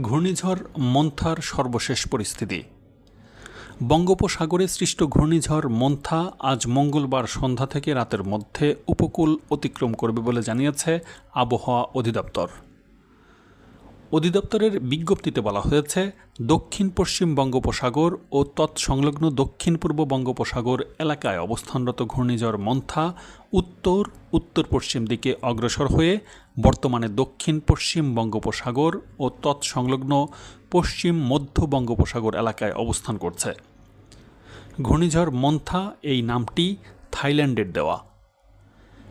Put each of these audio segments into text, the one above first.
ঘূর্ণিঝড় মন্থার সর্বশেষ পরিস্থিতি। বঙ্গোপসাগরে সৃষ্ট ঘূর্ণিঝড় মন্থা আজ মঙ্গলবার সন্ধ্যা থেকে রাতের মধ্যে উপকূল অতিক্রম করবে বলে জানিয়েছে আবহাওয়া অধিদপ্তর। অধিদপ্তরের বিজ্ঞপ্তিতে বলা হয়েছে, দক্ষিণ পশ্চিম বঙ্গোপসাগর ও তৎসংলগ্ন দক্ষিণ পূর্ব বঙ্গোপসাগর এলাকায় অবস্থানরত ঘূর্ণিঝড় মন্থা উত্তর উত্তর পশ্চিম দিকে অগ্রসর হয়ে বর্তমানে দক্ষিণ পশ্চিম বঙ্গোপসাগর ও তৎসংলগ্ন পশ্চিম, মধ্য বঙ্গোপসাগর এলাকায় অবস্থান করছে। ঘূর্ণিঝড় মন্থা এই নামটি থাইল্যান্ডের দেওয়া।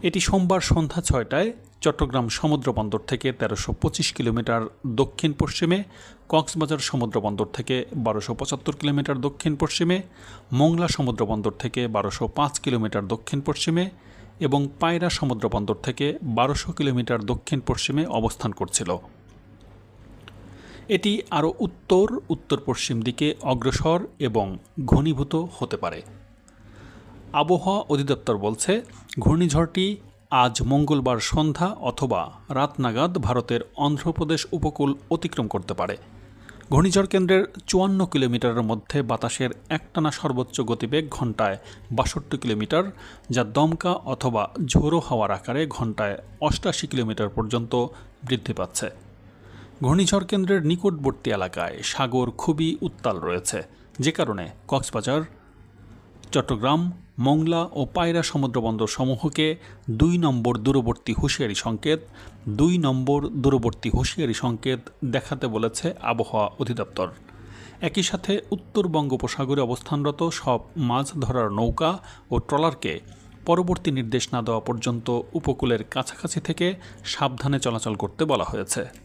এটি সোমবার সন্ধ্যা ছয়টায় চট্টগ্রাম সমুদ্র বন্দর থেকে তেরোশো পঁচিশ কিলোমিটার দক্ষিণ পশ্চিমে, কক্সবাজার সমুদ্র বন্দর থেকে বারোশো পঁচাত্তর কিলোমিটার দক্ষিণ পশ্চিমে, মোংলা সমুদ্র বন্দর থেকে বারোশো পাঁচ কিলোমিটার দক্ষিণ পশ্চিমে এবং পায়রা সমুদ্র বন্দর থেকে বারোশো কিলোমিটার দক্ষিণ পশ্চিমে অবস্থান করছিল। এটি আরও উত্তর উত্তর পশ্চিম দিকে অগ্রসর এবং ঘনীভূত হতে পারে। আবহাওয়া অধিদপ্তর বলছে, ঘূর্ণিঝড়টি আজ মঙ্গলবার সন্ধ্যা অথবা রাত নাগাদ ভারতের অন্ধ্রপ্রদেশ উপকূল অতিক্রম করতে পারে। ঘূর্ণিঝড় কেন্দ্রের চুয়ান্ন কিলোমিটারের মধ্যে বাতাসের একটানা সর্বোচ্চ গতিবেগ ঘন্টায় বাষট্টি কিলোমিটার, যা দমকা অথবা ঝোড়ো হাওয়ার আকারে ঘন্টায় অষ্টাশি কিলোমিটার পর্যন্ত বৃদ্ধি পাচ্ছে। ঘূর্ণিঝড় কেন্দ্রের নিকটবর্তী এলাকায় সাগর খুবই উত্তাল রয়েছে, যে কারণে কক্সবাজার চট্টগ্রাম, মংলা ও পায়রা সমুদ্রবন্দর সমূহকে দুই নম্বর দূরবর্তী হুঁশিয়ারি সংকেত, দুই নম্বর দূরবর্তী হুঁশিয়ারি সংকেত দেখাতে বলেছে আবহাওয়া অধিদপ্তর। একই সাথে উত্তর বঙ্গোপসাগরে অবস্থানরত সব মাছ ধরার নৌকা ও ট্রলারকে পরবর্তী নির্দেশ না দেওয়া পর্যন্ত উপকূলের কাছাকাছি থেকে সাবধানে চলাচল করতে বলা হয়েছে।